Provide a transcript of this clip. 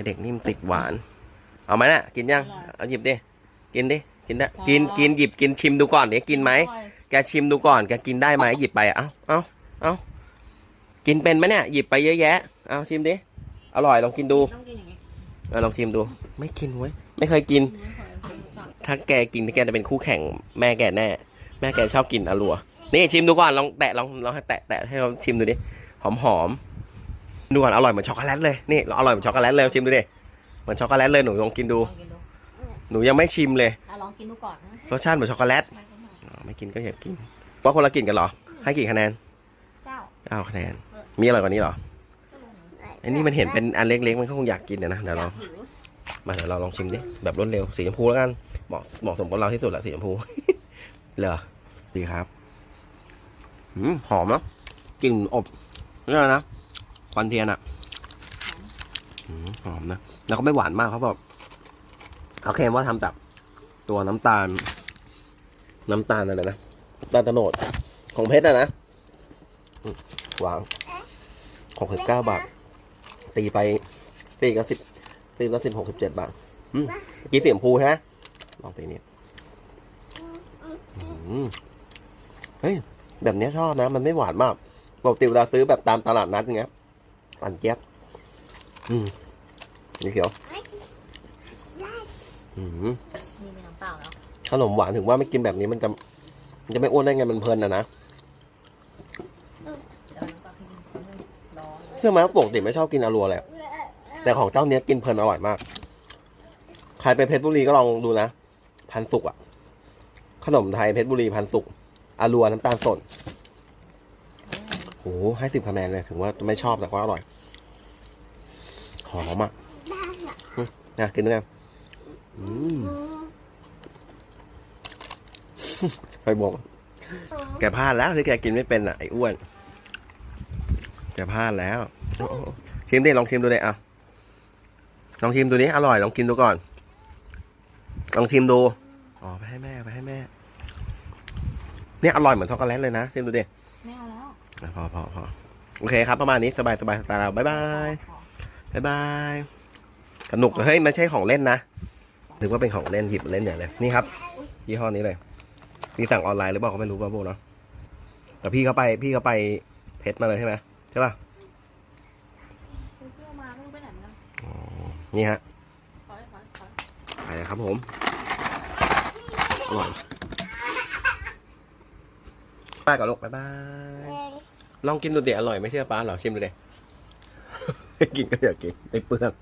ให้เด็กนิ่มนติดหวาน เอาไหมน่ะ กินยัง เอาหยิบดิ กินดิ กินได้ กิน กินหยิบ กินชิมดูก่อนเดี๋ยวกินไหม แกชิมดูก่อน แกกินได้ไหมหยิบไปอะเอาเอาเอากินเป็นไหมเนี่ย หยิบไปเยอะแยะ เอาชิมดิ อร่อยลองกินดูต้องกินอย่างงี้เอาลองชิมดู ไม่กินเว้ย ไม่เคยกินไม่เคยกินก่อนถ้าแกกินแกจะเป็นคู่แข่งแม่แกแน่ แม่แกชอบกินอรัว นี่ชิมดูก่อน ลองแตะ ลองลองให้แตะแตะให้เขาชิมดูดิ หอมหอมๆ ดูก่อนอร่อยเหมือนช็อกโกแลตเลยนี่อร่อยเหมือนช็อกโกแลตเลยชิมดูดิเหมือนช็อกโกแลตเลยหนูลองกินดู ลองกินดูหนูยังไม่ชิมเลย อะลองกินดูก่อนนะรสชาติเหมือนช็อกโกแลตไม่ต้องมาอ๋อไม่กินก็อย่ากินเพราะคนละกินกันเหรอ ให้กี่คะแนนเจ้าเก้าคะแนน มีอร่อยกว่านี้เหรอก็ลงนะไอ้นี่มันเห็นเป็นอันเล็กๆมันก็คงอยากกินนะนะเดี๋ยวอเรายากหิวมาเดี๋ยวเราลองชิมดิแบบรวดเร็วสีชมพูแล้วกันเหมาะเหมาะสมกับเราที่สุดละสีชมพู เหรอดีครับอืมหอมเนอะกลิ่นอบนี่อะไรนะ ควันเทียนอะหอมนะ แล้วก็ไม่หวานมากเขาบอกเขาเคลมว่าทำจากตัวน้ำตาล น้ำตาลอะไรนะน้ำตาลโตโนดของเพชรอะนะอืมวางหกสิบเก้าบาท ตีไปตีกันสิบตีละสิบหกสิบเจ็ดบาทกีเสียมพูใช่ไหมลองตีนี้เฮ้ย แบบนี้ชอบนะ มันไม่หวานมากปกติเวลาซื้อแบบตามตลาดนัดอย่างเงี้ย หวานเจี๊ยบอืมนี่เขียวอืมนี่มีน้ำเปล่าแล้วขนมหวานถึงว่าไม่กินแบบนี้มันจะมันจะไม่อ้วนได้ไงมันเพลินนะนะเดี๋ยวน้ำเปล่าให้กินร้อนเชื่อไหมว่าปกติไม่ชอบกินอารัวเลยอะแต่ของเจ้าเนี้ยกินเพลินอร่อยมาก ใครไปเพชรบุรีก็ลองดูนะ พันสุกอะขนมไทยเพชรบุรีพันสุกอารัวน้ำตาลสด โอ้ให้สิบคะแนนเลยถึงว่าไม่ชอบแต่ว่าอร่อย หอมอะอืมนะกินด้วยกันอืมไปบอกแกพลาดแล้วที่แกกินไม่เป็นอะไอ้อ้วน แกพลาดแล้วโอ้โหชิมดิลองชิมดูเลยอะลองชิมดูนี้อร่อยลองกินดูก่อน ลองชิมดู อ๋อไปให้แม่ไปให้แม่ เนี่ยอร่อยเหมือนช็อกโกแลตเลยนะชิมดูดิ พอพอพอโอเคครับ ประมาณนี้สบายสบายสไตล์เราบ๊ายบายขอบ๊ายบายสนุกเฮ้ยไม่ใช่ของเล่นนะนึกว่าเป็นของเล่นหยิบมาเล่นอย่างเลยนี่ครับยี่ห้อนี้เลยพี่สั่งออนไลน์หรือเปล่าก็ไม่รู้ป่ะพวกเนาะแต่พี่เขาไปพี่เขาไปเพชรมาเลยใช่ไหมใช่ป่ะเพื่อนมาไม่รู้ไปไหนเหมือนกันนี่ฮะขอขอขอไปเลยครับผมอร่อยป้ากับลูกบ๊ายบาย ลองกินดูเดี๋ยวอร่อยไม่เชื่อป้าหรอชิมดูเดี๋ยวกินก็อยากกินไม่เปลือก